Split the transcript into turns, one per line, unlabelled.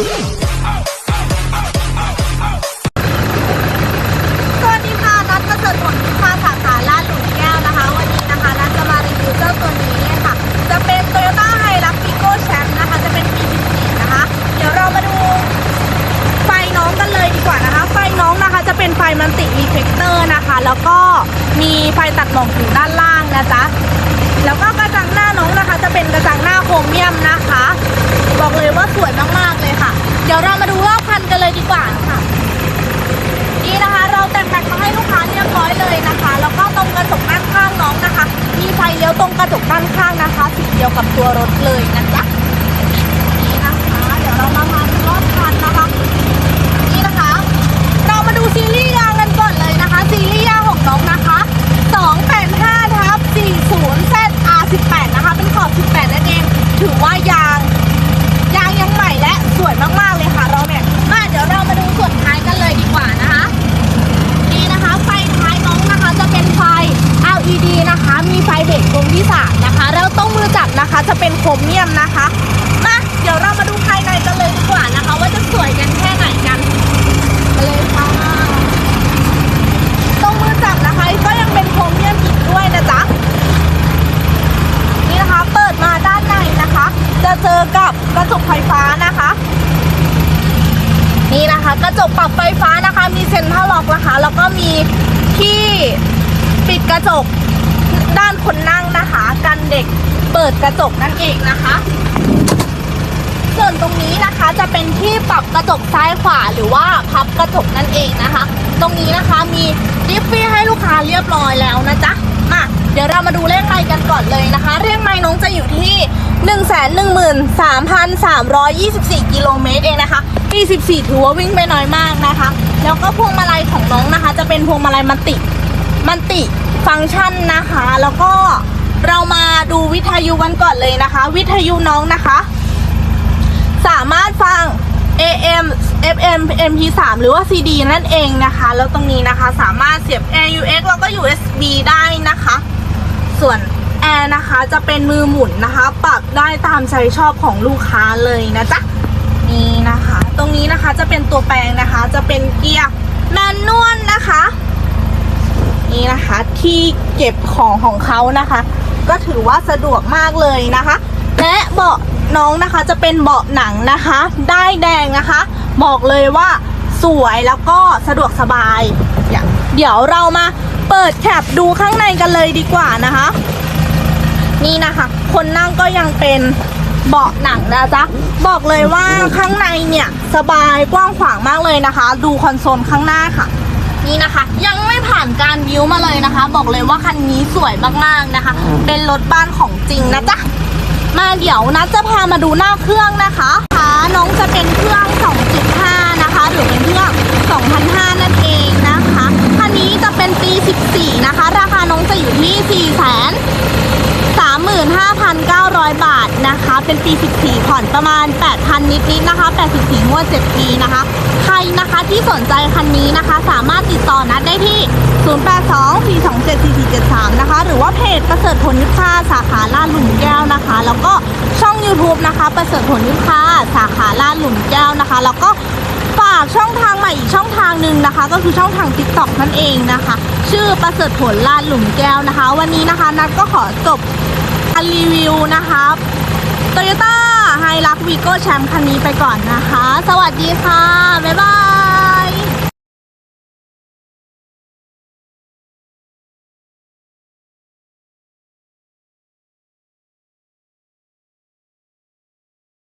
สวัสดีค่ะนัทประเสริฐผลลูกค้าสาขาลาดหลุมแก้วนะคะ วันนี้นะคะนัทจะมารีวิวเจ้าตัวนี้ค่ะ จะเป็น Toyota h i l u x p i c o Champ นะคะ จะเป็นปี14นะคะ เดี๋ยวเรามาดูไฟน้องกันเลยดีกว่านะคะ ไฟน้องนะคะจะเป็นไฟมันติรีเฟกเตอร์นะคะ แล้วก็มีไฟตัดหมอกอยู่ด้านล่างนะจ๊ะ แล้วก็กระจังหน้าน้องนะคะ จะเป็นกระจังหน้าโครเมียมนะคะ บอกเลยว่าสวยมากๆเลยค่ะ เดี๋ยวเรามาดูรอบคันกันเลยดีกว่าค่ะ นี่นะคะ เราแต่งแม็กมาให้ลูกค้าเรียบร้อยเลยนะคะ แล้วก็ตรงกระจกด้านข้างน้องนะคะ มีไฟเลี้ยวตรงกระจกด้านข้างนะคะสีเดียวกับตัวรถเลยนะจ๊ะนี่นะคะ เดี๋ยวเรามาพาดูรอบคันนะคะ นี่นะคะ เรามาดูซีรีส์ยางกันก่อนเลยนะคะ ซีรีส์ยางของน้องนะคะ 285ทับ40 18 นะคะ เป็นขอบ 18 นั่นเอง ถือว่ายาง ยางยังใหม่และสวยมากๆเลยค่ะเราเนี่ยมาเดี๋ยวเรามาดูส่วนท้ายกันเลยดีกว่านะคะ นี่นะคะไฟท้ายน้องนะคะจะเป็นไฟ LED นะคะ มีไฟเบรกตรงที่สามนะคะ แล้วต้องมือจับนะคะจะเป็นโครเมียมนะคะ มาเดี๋ยวเรามาดูภายในกันเลยดีกว่านะคะ ว่าจะสวยกันแค่ไหนกันมาเลยค่ะตรงมือจับนะคะก็ยังเป็นโครเมียมอีกด้วยนะจ๊ะ นี่นะคะ เปิดมาด้านในนะคะ จะ เจอกับกระจกไฟฟ้านะคะ นี่นะคะกระจกปรับไฟฟ้านะคะ มีเซ็นทรัลล็อกนะคะ แล้วก็มีที่ปิดกระจกด้านคนนั่งนะคะ กันเด็กเปิดกระจกนั่นเองนะคะ ส่วนตรงนี้นะคะจะเป็นที่ปรับกระจกซ้ายขวาหรือว่าพับกระจกนั่นเองนะคะ ตรงนี้นะคะมีดิฟฟี่ให้ลูกค้าเรียบร้อยแล้วนะจ๊ะมาเดี๋ยวเรามาดูเลขไมกันก่อนเลยนะคะเลขไมน้องจะอยู่ที่ 113,324 กิโลเมตรเองนะคะปี14ถือว่าวิ่งไปน้อยมากนะคะ แล้วก็พวงมาลัยของน้องนะคะ จะเป็นพวงมาลัยมันติ มันติฟังก์ชันนะคะ แล้วก็เรามาดูวิทยุกันก่อนเลยนะคะ วิทยุน้องนะคะ สามารถฟัง AM FM MP3 หรือว่า CD นั่นเองนะคะ แล้วตรงนี้นะคะสามารถเสียบ AUX แล้วก็ USB ได้นะคะ ส่วน แอร์นะคะจะเป็นมือหมุนนะคะ ปรับได้ตามใจชอบของลูกค้าเลยนะจ๊ะนี่นะคะ ตรงนี้นะคะจะเป็นตัวแปลงนะคะ จะเป็นเกียร์แมนนวลนะคะ นี่นะคะที่เก็บของของเขานะคะ ก็ถือว่าสะดวกมากเลยนะคะ และเบาะน้องนะคะจะเป็นเบาะหนังนะคะ ได้แดงนะคะ บอกเลยว่าสวยแล้วก็สะดวกสบาย เดี๋ยวเรามาเปิดแคปดูข้างในกันเลยดีกว่านะคะ นี่นะคะ คนนั่งก็ยังเป็นเบาะหนังนะจ๊ะ บอกเลยว่าข้างในเนี่ยสบายกว้างขวางมากเลยนะคะ ดูคอนโซลข้างหน้าค่ะ นี่นะคะ ยังไม่ผ่านการวิวมาเลยนะคะ บอกเลยว่าคันนี้สวยมากๆนะคะ เป็นรถบ้านของจริงนะจ๊ะ มาเดี๋ยวนะจะพามาดูหน้าเครื่องนะคะค่ะน้องจะเป็นเครื่อง 2.5 นะคะ หรือเป็นเครื่อง 2,500 นั่นเองนะคะ คันนี้จะเป็นปี 14 นะคะ ราคาน้องจะอยู่ที่ 4 0 0 0 900 บาทนะคะ เป็นปี 14 ผ่อนประมาณ 8,000 นิดๆนะคะ 84งวด7ปีนะคะ ใครนะคะที่สนใจคันนี้นะคะ สามารถติดต่อนัดได้ที่ 0824274473 นะคะ หรือว่าเพจประเสริฐผลยุคค้าสาขาลาดหลุมแก้วนะคะ แล้วก็ช่อง YouTube นะคะ ประเสริฐผลยุคค้าสาขาลาดหลุมแก้วนะคะ แล้วก็ฝากช่องทางใหม่อีกช่องทางหนึ่งนะคะ ก็คือช่องทาง t ิ k t o k นั่นเองนะคะ ชื่อประเสริฐผลลาดหลุมแก้วนะคะ วันนี้นะคะนัดก็ขอจบ การรีวิวนะคะโตโยต้าไฮรักวีโก้แชมป์คันนี้ไปก่อนนะคะ สวัสดีค่ะ บ๊ายบาย